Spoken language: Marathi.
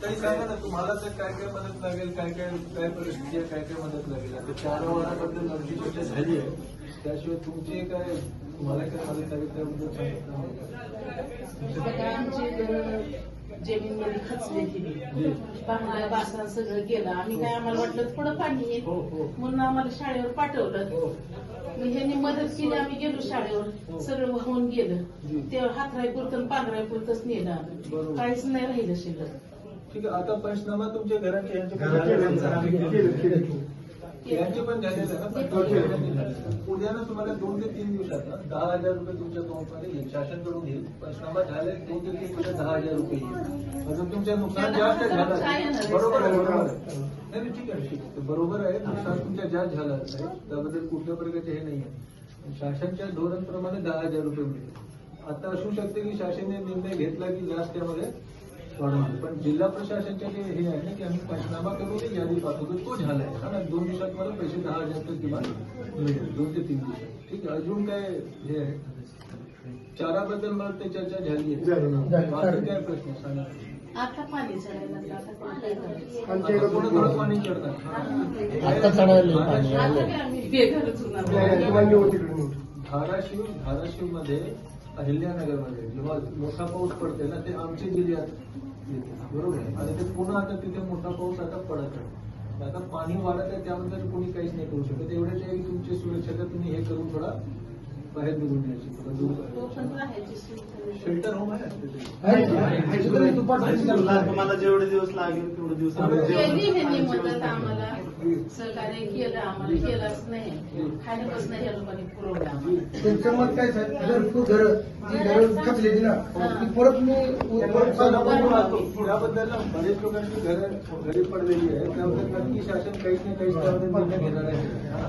काही सांगा ना तुम्हाला तर काय काय मदत लागेल काय काय काय परिस्थिती आहे काय काय मदत लागेल? आता चार वाराबद्दल अर्धी चर्चा झाली आहे. त्याशिवाय तुमचे काय तुम्हाला काय मदत लागेल त्याबद्दल सांगितलं आमची जमीन मध्ये खचली जी. गेली बांगला बासा सगळं गेलं आम्ही काय आम्हाला वाटलं थोडं पाणी येईल. हो हो. म्हणून आम्हाला शाळेवर पाठवलं. हो. मग ह्यांनी मदत केली आम्ही गेलो शाळेवर. सगळं वाहून गेलं. जी. ते हातराय पुरतं पांघराय पुरतच नेलं आम्ही. काहीच नाही राहिलं शिल्लक. ठीक आहे आता पंचनामा तुमच्या घराचे यांचे पण झालेले आहे. पण ना पण तुम्हाला दोन ते तीन दिवसात दहा हजार रुपये तुमच्या अकाउंटमध्ये येईल शासनकडून येईल. पंचनामा झाले दोन ते तीन दिवसात दहा हजार रुपये येईल. अजून तुमच्या नुकसान जास्त झालं बरोबर आहे बरोबर आहे. नाही ठीक आहे ठीक आहे. बरोबर आहे नुकसान तुमच्या जास्त झालं आहे त्याबद्दल कुठल्या प्रकारचे हे नाही आहे. शासनच्या धोरणप्रमाणे दहा हजार रुपये मिळेल आता असू शकते की शासनाने निर्णय घेतला की जास्त त्यामध्ये पण जिल्हा प्रशासनचे जे हे आहे ना की आम्ही पंचनामा करून यादी पाठवतो तो झालाय. आणि दोन दिवसात मला पैसे दहा हजार तर किमान मिळेल. दोन ते तीन दिवसात. ठीक आहे? अजून काय हे आहे? चाराबद्दल मला ते चर्चा झाली. आहे. बाकी काय प्रश्न सांगा? आता पाणी चढायला पाणी चढणार. धाराशिव धाराशिवमध्ये अहिल्यानगरमध्ये जेव्हा मोठा पाऊस पडते ना ते आमच्या जिल्ह्यात येते. बरोबर आहे? आणि ते पुन्हा आता तिथे मोठा पाऊस आता पडत आहे. आता पाणी वाढत आहे त्याबद्दल कोणी काहीच नाही करू शकत. एवढेच आहे की तुमची सुरक्षा तुम्ही हे करून थोडा शेल्टर होम आहे तुम्हाला जेवढे दिवस लागेल तेवढे दिवस आम्हाला. सहकार्य केलं आम्हाला केलंच नाही. खाण्यापासून बसणं ह्या लोकांनी पुरवलं आम्हाला. त्यांचं मत काय साहेब? भरपूर घरं जी घरं खचलेली ना ती परत मी परत पण सांगा- आपण पाहतो. त्याबद्दल ना बरेच लोकांची घरं घरी पडलेली आहे त्याबद्दल नक्की शासन काहीच नाही काहीच त्याबद्दल निर्णय घेणार आहे.